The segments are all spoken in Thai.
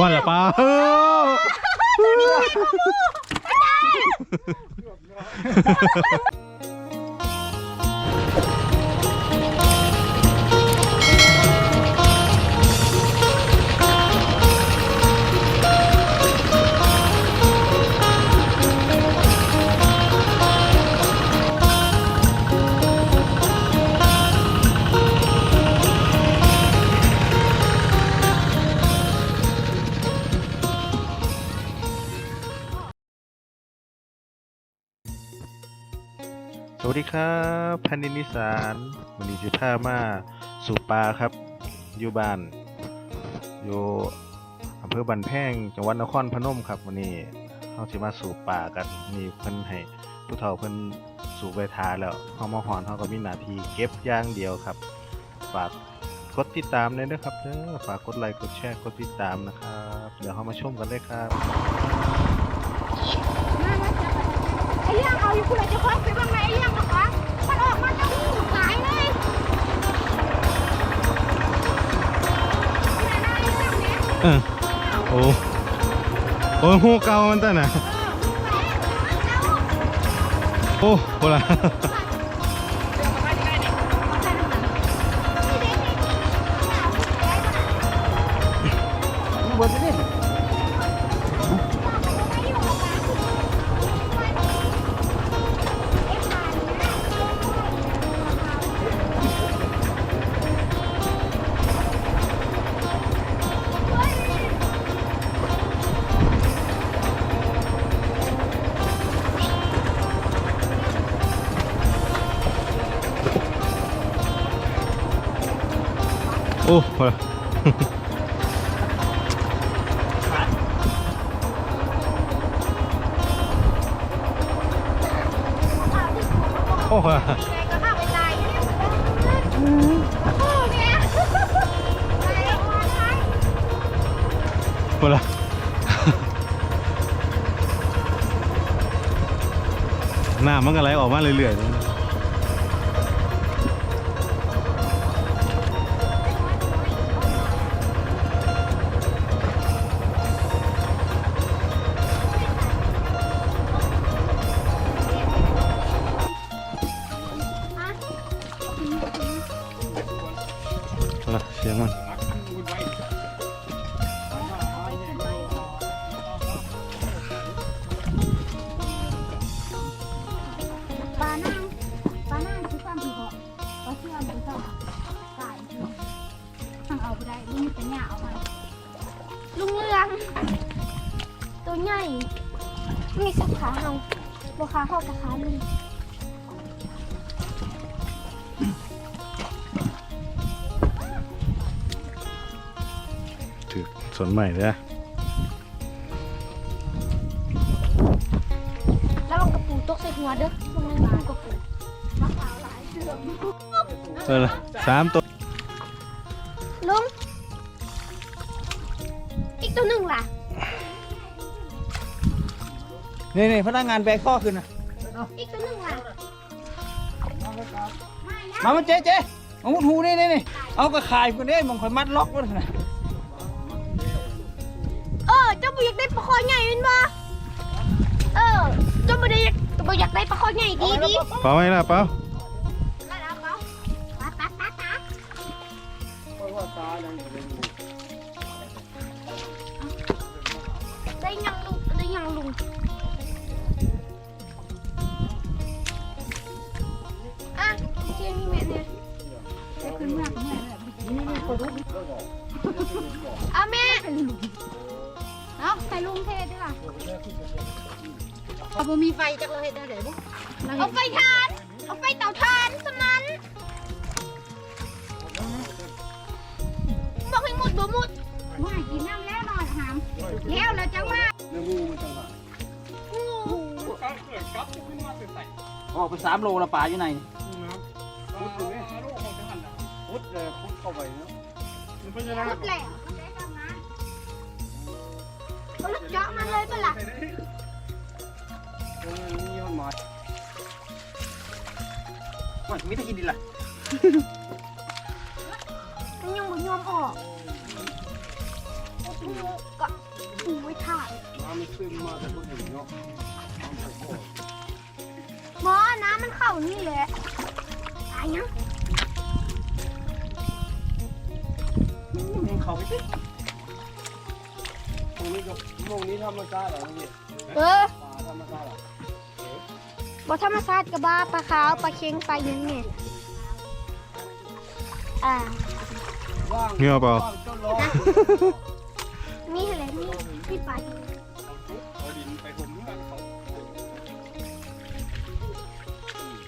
ว่าละปลาเออ สวัสดีครับแผ่นดินอีสานวันนี้จะพามาสู่ปลาครับ อยู่บ้าน อยู่อำเภอบันแพงจังหวัดนครพนมครับวันนี้เขาจะมาสู่ป่ากันมีเพิ่นให้ผู้เฒ่าเพิ่นสู่ไปทาแล้วเขามาหอนเขาก็มีหน้าที่เก็บอย่างเดียวครับ ฝากกดติดตามเลยนะครับเด้อฝากกดไลค์กดแชร์กดติดตามนะครับ เดี๋ยวเขามาชมกันเลยครับ อ้ย่างเอาอยู่คุณเลยจะคล้องไปบ้างไหมไอ้ย่างนะคะมันออกมาจะหูหายเลยเออโอ้โอ้หูเก่ามันตั้งน่ะโอ้โหละบนนี่ อ้โหโอ้โหละก็เข้าไปตายเนี่ยโอ้เนี่ยตายออกมาตายโอ้ละหน้ามันก็ไหลออกมาเรื่อยๆ เอาละเสียงมันปลานั่งปลานั่งคือความผีเหาะปลาเชื่อมคือความตายทางเอาไปได้ลุงเป็นหยาเอาไปลุงเรือง ตัวใหญ่ มีสักขาเฮาบขาเฮากับขาลุง ถือสนใหม่เลยนะแล้วลงกระปูตกใส่หัวเด้อลงในหมากระปูมะพร้าวหลายเชือกเออละสามตัวลุงอีกตัวหนึ่งล่ะนี่นี่พนักงานแบกข้อขึ้นนะอีกตัวหนึ่งล่ะมามันเจ๊เจ๊เอามุดหูนี่นี่นี่เอากระข่ายกูนี่มองคอยมัดล็อกไว้นะ บุอยากได้ปลาคอใหญ่เป็นบ่เออเจ้าบุอยากเจ้าบุอยากได้ปลาคอใหญ่ดีดีเปล่าไหมล่ะเปล่าแล้วเอาเอาปลาปลาปลาปลาได้ยังลุงได้ยังลุงอะเชียร์นี่แม่เนี่ยเอาแม่ เอาใส่ลุงเทด้วยล่ะเอาบ่มีไฟจักเราเฮ็ดได้เด้บ่เอาไฟทาน เอาไฟเตาทานสนั้นบอกให้หมุดบ่หมุดว่ากินน้ำแล้วนอนหามแล้วแล้วจังว่าออกไปสามโลละป่าอยู่ไหนหมุดแหละก็ลึ กเจาะมันเลยเปะล่ะมันมีแต่กินดิล่ะมันยังบ่ยยอมออกปูก็ปูไว้ถ่ายน้ำมันซึมมาแต่คนอื่นเนาะหมอน้ำมันเข้านี่แหละตายยัง มันเข้าไปสิตรง นี้ก็มงนี้ธรรมชาติเหรอพี่เออปลาธรรมชาติเหรอบ่ธรรมชาติกับบ้าปลาขาวปลาเค็งปลาหยังเนี่ยอ่า ว่างเงี้ยเปล่า ว่างต้นล้อมีอะไรมีมีปลาอยู่เอาดินไปผมบ้างเขา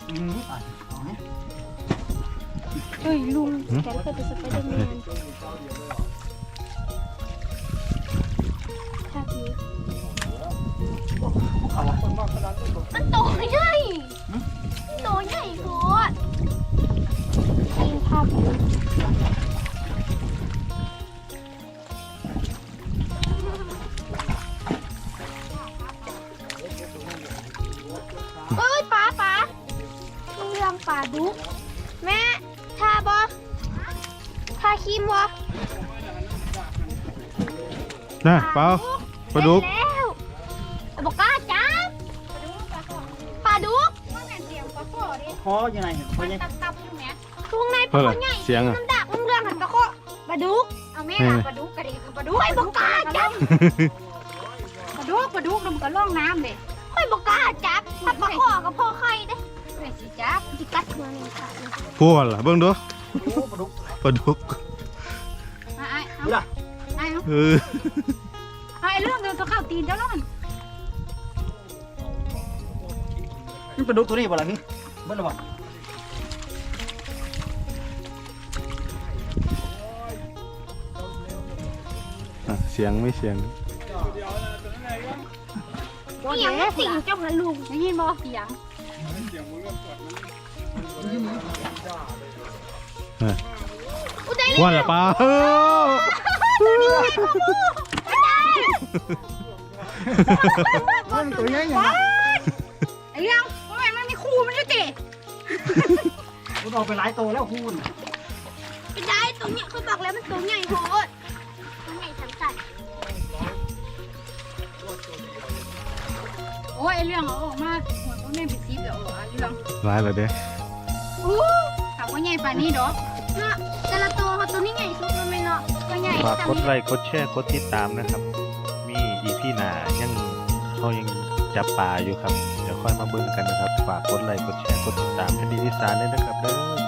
อืมอะเอาเนี่ยเฮ้ยลุงแกเคยเป็นสไปเดอร์แมน มันโตใหญ่โตใหญ่โคตรเป็นภาพนี้เอ้ยปลาปลาลุงเรื่องปลาดุกแม่ทาบอทาครีมบอน่ะเปล่าปลาดุกเห็นแล้ว คดิคอยังไงเห็นคอยังตับตับอยู่แม่ทุงในปเพื่อลาอะไรใหญ่เสียงอะน้ำดักเรื่องหันปลาโคปลาดุกเอาแม่อืมปลาดุกกระดิ่งปลาดุกไอ้บอกกล้าจับปลาดุกปลาดุกแล้วมันก็ล่องน้ำเลยไอ้บอกกล้าจับถ้าปลาโคกับพ่อไข่เด้ไม่สิจับจิกัดมือนี่ค่ะพูดล่ะเบิ่งดูโอ้ปลาดุกปลาดุกมาไอ้เอานี่ล่ะไอ้เอาเออไอ้เรื่องเดินตัวเข้าตีนเจ้าแล้วมันนี่ปลาดุกตัวนี้บ่ล่ะพี่ เบิ่งหรือเปล่าอะเสียงไม่เสียงนี่ยังไม่สิงเจ้าหน้าลุงได้ยินบ่เสียงอุได้ว่าละปลาเออมันตัวใหญ่ยังไอ้เรื่อง มันออกไปหลายตัวแล้วคูณอุได้ตัวเนี้ยเขาบอกแล้วมันตัวใหญ่โคตรตัวใหญ่ทั้งสัตว์โอ้ยไอ้เรื่องเอาออกมาหัวพ่อแม่เป็นซีบเดี๋ยวเอาไอ้เรื่องร้ายแล้วเด้อู้ถามว่าใหญ่ป่านนี้ดอกเนาะแต่ละตัวเขาตัวนี้ใหญ่สุดเลยไหมเนาะตัวใหญ่ฝากแต่กดไลค์กดแชร์กดติดตามนะครับ มีอีพีหน้ายังเขายังจับปลาอยู่ครับเดี๋ยว ค่อยมาเบิ้งกันนะครับ ฝากกดไลค์กดแชร์กดติดตามคดีที่สานเลยนะครับเด้อ